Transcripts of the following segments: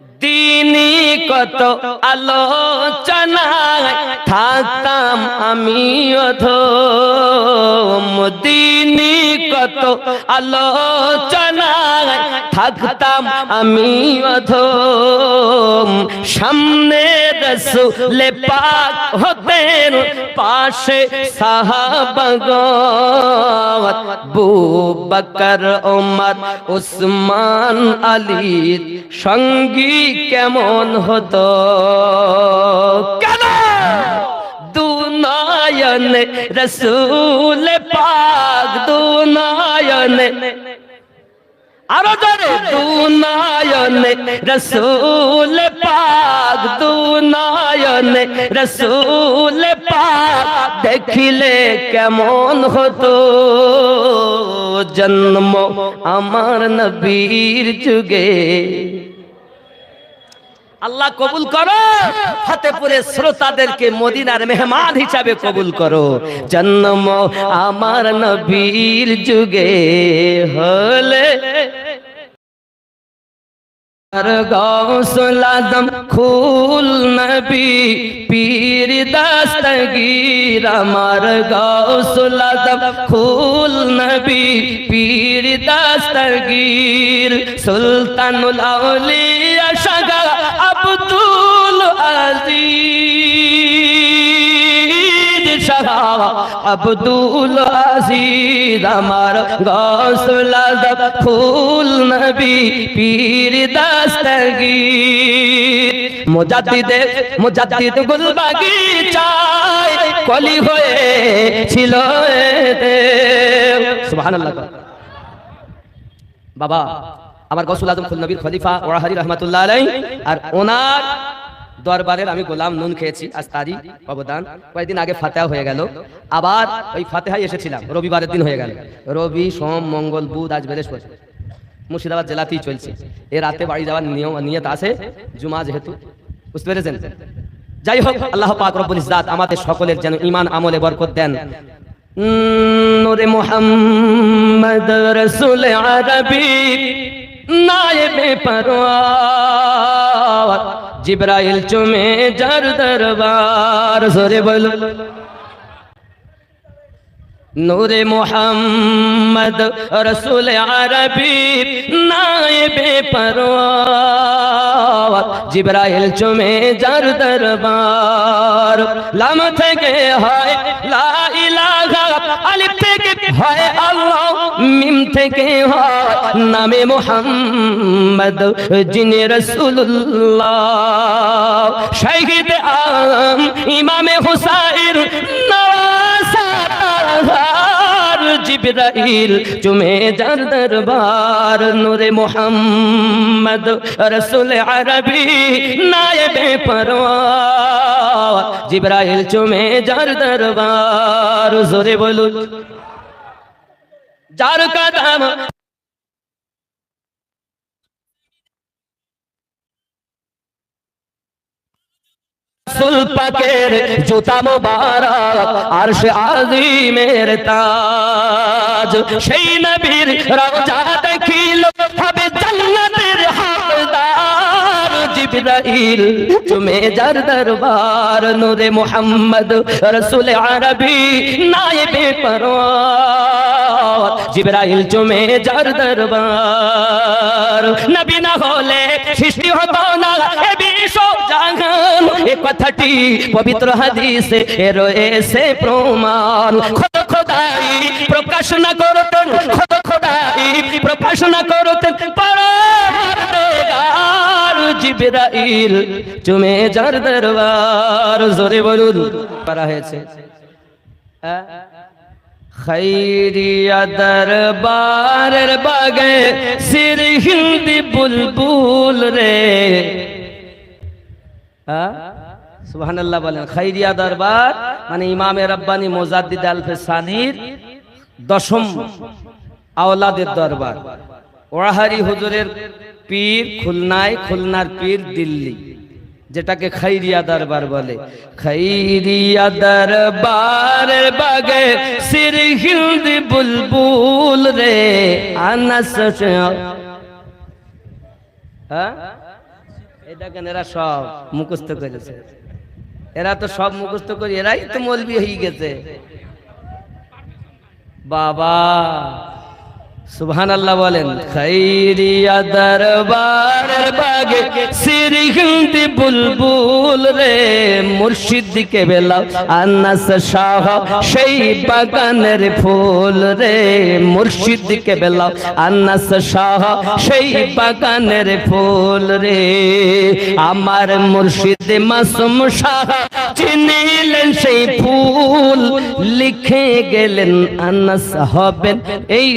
দিনী কত আলোচনায় থাকতাম আমি অধম। দিনই কত আলোচনায় থাকতাম আমি অধম। সামনে রসুলে পাক হতেন পাশে সাহাবাগত বু বকর ওমর উসমান আলীর সঙ্গী কেমন হতো? কেন? দুনায়নে, রসুল পাক দুনায়নে আরও জোরে। দুনায়নে, রসুল পাক, দুনায়নে, রসুল পাক, দেখিলে কেমন হতো? জন্ম আমার নবীর যুগে। আল্লাহ কবুল করো। ফতেপুরের শ্রোতাদেরকে মদিনার মেহমান হিসাবে কবুল করো। জন্ম আমার নবীর যুগে হলে। আর গৌসুল আজম খুল নবী, পীর দস্তগীর আমার গৌসুল আজম খুল নবী, পীর দস্তগীর সুলতানুল আউলিয়া। শাহ আব্দুল আজিজ, আমার গৌসুল ফুল নবী, পীর দস্তগীর। মুজাদ্দিদে, মুজাদ্দিদ গুলবাগি চাই, কলি হয়ে ছিল সুবহানাল্লাহ। বাবা, আমার গসুল আজম খুল নবীর খলিফা ওরাহারি রহমাতুল্লাহ আলাই আর ওনার দরবারের আমি গোলাম নুন খেয়েছি, আজ তারই অবদান। কয়েকদিন আগে ফাতেহা হয়ে গেল। আবার ওই ফাতেহায় এসেছিলাম, রবিবারের দিন হয়ে গেল। রবি, সোম, মঙ্গল, বুধ, আজ বৃহস্পতি। মুর্শিদাবাদ জেলাতেই চলছে। এ রাতে বাড়ি যাওয়ার নিয়ম, নিয়ত আছে? জুমা যেহেতু, বুঝতে পেরেছেন? যাই হোক, আল্লাহ পাক রব্বুল ইজ্জাত আমাদের সকলের যেন ঈমান আমলে বরকত দেন। নূরে মুহাম্মদ রাসূল আরবি, নায়েবে পরওয়ার জিব্রাইল চুমে যার দরবার, জোরে বলো। নূরে মোহাম্মদ রসুল আরবি নায়েবে পরওয়ার জিব্রাইল চুমে যার দরবার, লাম থেকে হয় লা ইলাহা, আলিফ থেকে হয় আল্লাহ। মিম থেকে হয় নামে মোহাম্মদ, যিনি রসুল্লাহ শহীদ আম ইমামে হুসাইন জিবরাইল চুমে যার দরবার, নূরে মোহাম্মদ রসুল আরবি নায়েবে পরওয়ার জিবরাইল চুমে যার দরবার, জোরে বলুন। যার কদম সুলপাকের জুতা মোবারক আরশ আজিমের তাজ। সেই নবীর রওজা দেখিল জিবরাইল তুমি যার দরবার নূরে মুহাম্মদ রসুল আরবি নায়েবে পরওয়ার। জিবরাইল চুমে যার দরবার, নবী না হলে সৃষ্টি হতো না এ বিশ্ব জাহান। এ কথাটি পবিত্র হাদিসে রয়েছে প্রমাণ। খোদ খোদাই প্রকাশ না করতেন, খোদ খোদাই প্রকাশ না করতেন পরওয়ারদিগার জিবরাইল চুমে যার দরবার, জোরে বলুন। করা হয়েছে। হ্যাঁ? খৈরিয়া দরবারের বাগে সির হিন্দি বুলবুল রে। সুবহানাল্লাহ বলেন খৈরিয়া দরবার মানে ইমামে রব্বানি মোজাদ্দিদ আল ফেসানির দশম আওলাদের দরবার। ওয়াহারি হুজুরের পীর খুলনায়, খুলনার পীর দিল্লি, যেটাকে খাইরিয়া দরবার বলে। খৈরিয়া দরবারের বাগে সির হিন্দি বুলবুল রে, আনাস হ্যাঁ? এই দেখেন এরা সব মুখস্থ করেছে। এরা তো সব মুখস্থ করে, এরাই তো মলবি হয়ে গেছে। বাবা! সুবহান আল্লাহ বলেন বাগে বুলবুল রে মুর্শিদ কে বেলা আনাস শাহ সেই বাগানের ফুল রে মুর্শিদ কে বেলা আনাস শাহ সেই বাগানের ফুল রে। আমার মুর্শিদ মাসুম শাহ চিনিলেন সেই ফুল, লিখে গেলেন, আনাস হবেন এই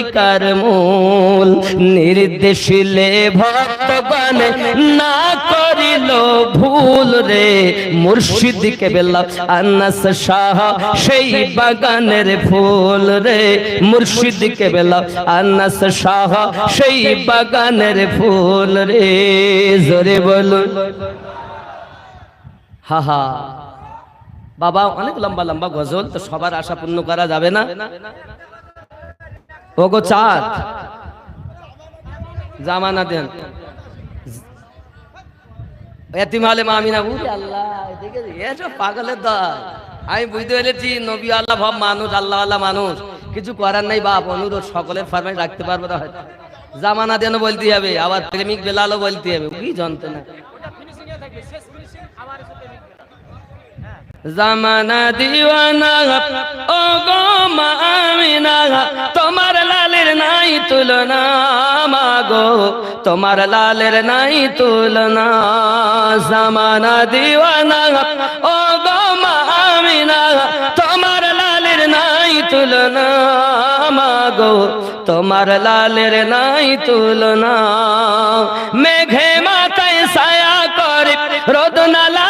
তরিকার মূল নির্দেশিলে ভক্তগণ না করিল ভুল রে। মুর্শিদ কে বেলা আনাস শাহ সেই বাগানের ফুল রে। মুর্শিদ কে বেলা আনাস শাহ সেই বাগানের ফুল রে। জোরে বলুন। হা হা। বাবা, অনেক লম্বা লম্বা গজল, তো সবার আশা পূর্ণ করা যাবে না? ওগো চাঁদ। জামানা দেন। আমি বুঝতে পেরেছি, নবী আল্লাহ মানুষ মানুষ। কিছু করার রাখতে পারব না জামানা দেন বলতে হবে, আবার প্রেমিক বেলালও বলতে হবে কি যন্ত্রণা। জামানা দিওয়ানা ও গো মামিনা তোমার লালের নাই তুলনা, মাগো, তোমার লালের নাই তুলনা। জামানা দিওয়ানা ও গো মামিনা তোমার লালের নাই তুলনা, মাগো, তোমার লালের নাই তুলনা। মেঘে মাথায় ছায়া করে রোদ না লাগে গায়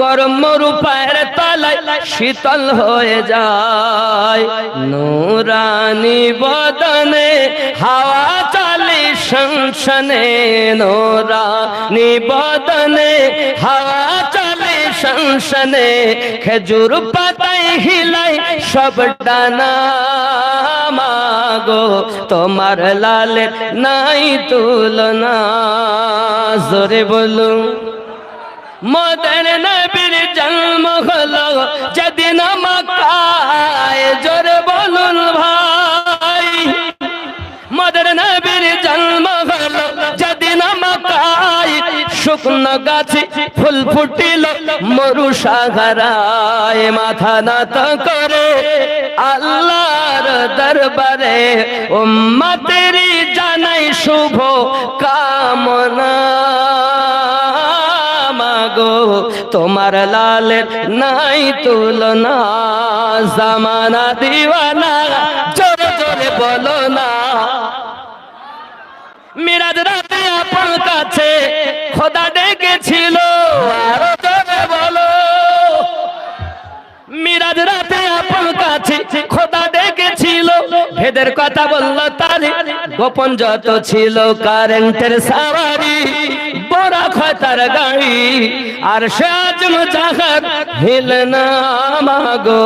গরম মরু পায়ের তলায় শীতল হয়ে যায়। নুরানি বদনে হাওয়া চালে সংসনে নোরানি বদনে হাওয়া চালে সংসনে খেজুর পাতায় হিলাই সব ডানা মাগো, তোমার লালের নাই তুলনা। জোরে বলুন। মদন নবীর জন্ম হলো যেদিন মক্কায়, জোরে বলুন ভাই। মদন নবীর জন্ম হলো যেদিন মক্কায়, শুকনো গাছে ফুল ফুটিল মরু সাগরায় মাথা নত করে আল্লাহর দরবারে উম্মতেরি জানাই শুভ কামনা। মাগো তোমার লালের নাই তুলনা, জামানা দিওয়ানা, জোরে জোরে বলো না। মিরাজ রাতে আপন কাছে খোদা ডেকেছিল, আরও জোরে বলো। মিরাজ রাতে আপন কাছে খোদা ডেকেছিল ভেদের কথা বলল তার, গোপন যত ছিল কারেন্টের সাওয়ারি। বড় খতার গাড়ি। আর সে আজম জাহার হিল না মাগো,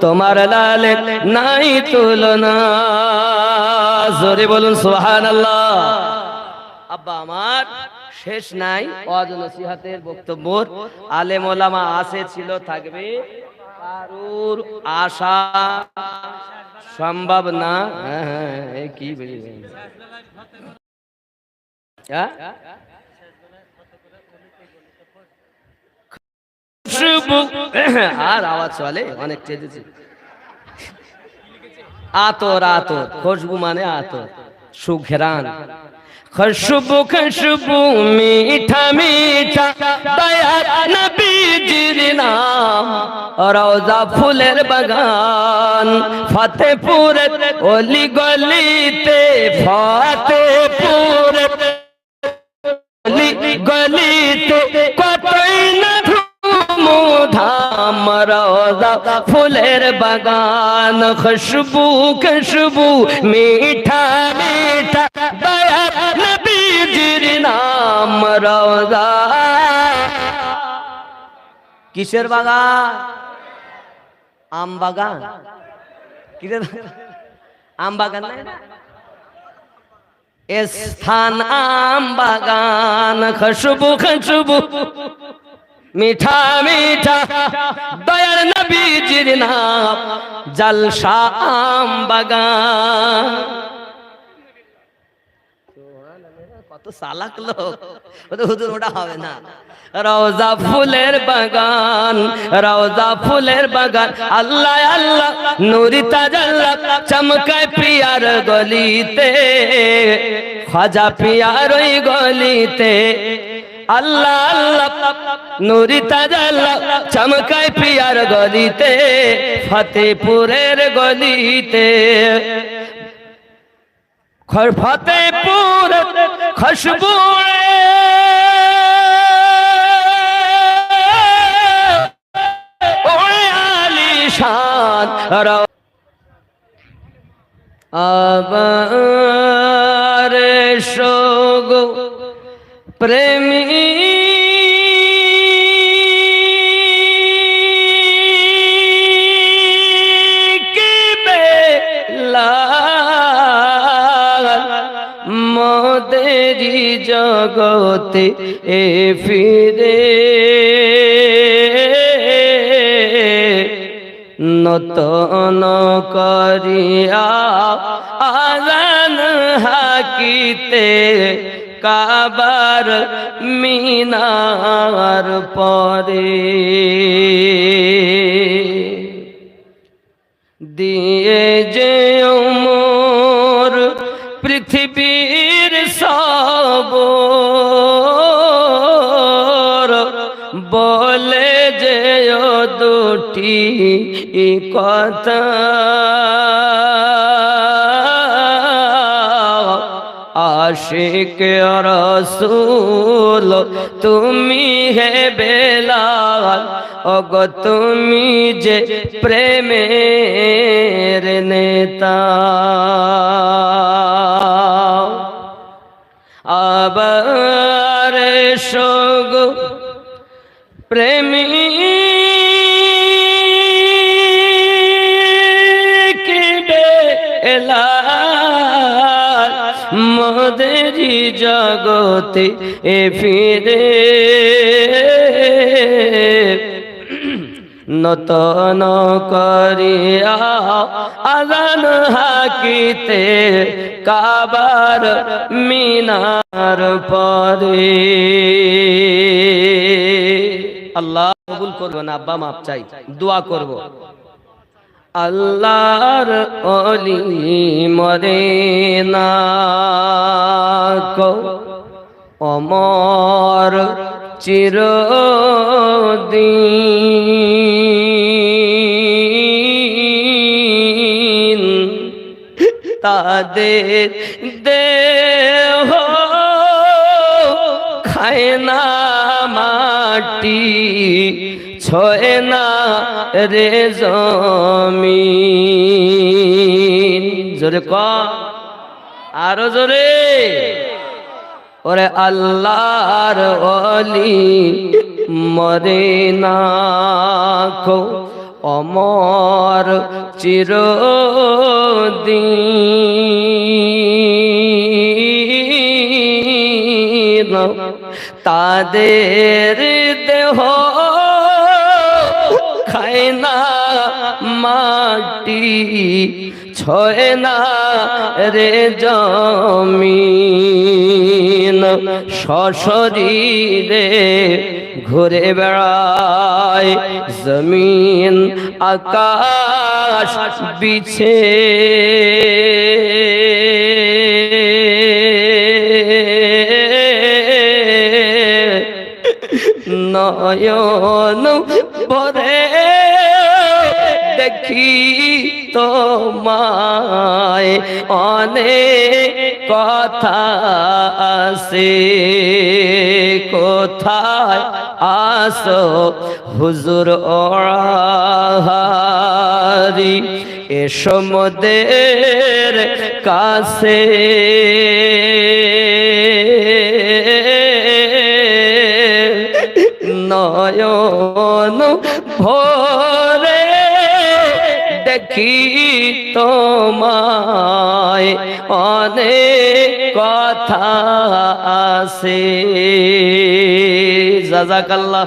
তোমার লালে নাই তুলনা। জোরে বলুন, সুবহানাল্লাহ। আব্বা, আমার শেষ নাই। অজ নসিহাতের বক্তব্য। আলেম ওলামা আছে, ছিল, থাকবে। কারুর আশা সম্ভব না। হ্যাঁ হ্যাঁ কি বলি? হ্যাঁ? খুশবু আর আওয়াজ চলে অনেক আতর আতর খুশবু মানে আতর খুশবু খুশবু মিঠা মিঠা দয়া নবীজির নাম রওজা ফুলের বাগান ফতেপুর অলি গলিতে ফতেপুর গলি গলিতে রওজা ফুলের বাগান, খুশবু খুশবু, মিঠা মিঠা, দয়া নবীজির নাম রওজা কিসের বাগান? আম বাগান। কিসের আম বাগান? স্থান আম বাগান, খুশবু খুশবু। মিঠা মিঠা দয়ার নবীজির নাম জলসা আম বাগান। কত সালাক লোক। বলে, হুজুর ওটা হবে না। রওজা ফুলের বাগান রওজা ফুলের বাগান। আল্লাহ আল্লাহ নুরি তাজাল্লা চমকায় পিয়ার গলিতে। খাজা পিয়ার ওই গলিতে। আল্লাহ আল্লাহ নুরি তাজাল্লা চমকায় পিয়ার গলিতে ফতেপুরের গলিতে। ফতেপুর খুশবু আবার সোগ প্রেমী জগতে এ ফিরে। নতন করিয়া আজান হাকিতে কাবার মিনার পরে। দিয়ে যে মোর পৃথিবীর বলে যে ও দুটি কথা। আশিক রসুল, তুমি হে বেলাল অগ তুমি যে প্রেমের নেতা। আবার সগ প্রেমী। মদেরি জগতে এ ফিরে। নতন করিয়া আজান হাকিতে কাবার মিনার পরে। আল্লাহ কবুল করব না, আব্বা মাপ চাই, দোয়া করব। আল্লাহর অলি মরে না অমর চিরদিন তাদের দেহ খায় না। মাটি ছয় না রে জমিন। জোরে ক। আরও জোরে। ওরে আল্লাহর অলি মরে না কো অমর চিরদিন। তাদের দেহ খায় না মাটি ছয় না রে জমিন সশরীরে ঘুরে বেড়ায় জমিন আকাশ বিছে নয়ন ভরে দেখি তোমায়। অনেক কথা আছে কোথায় আসো হুজুর ওড়াহারি এসো মোদের কাছে। দেখি তোমায় অনেক কথা আছে। জাজাকাল্লাহ।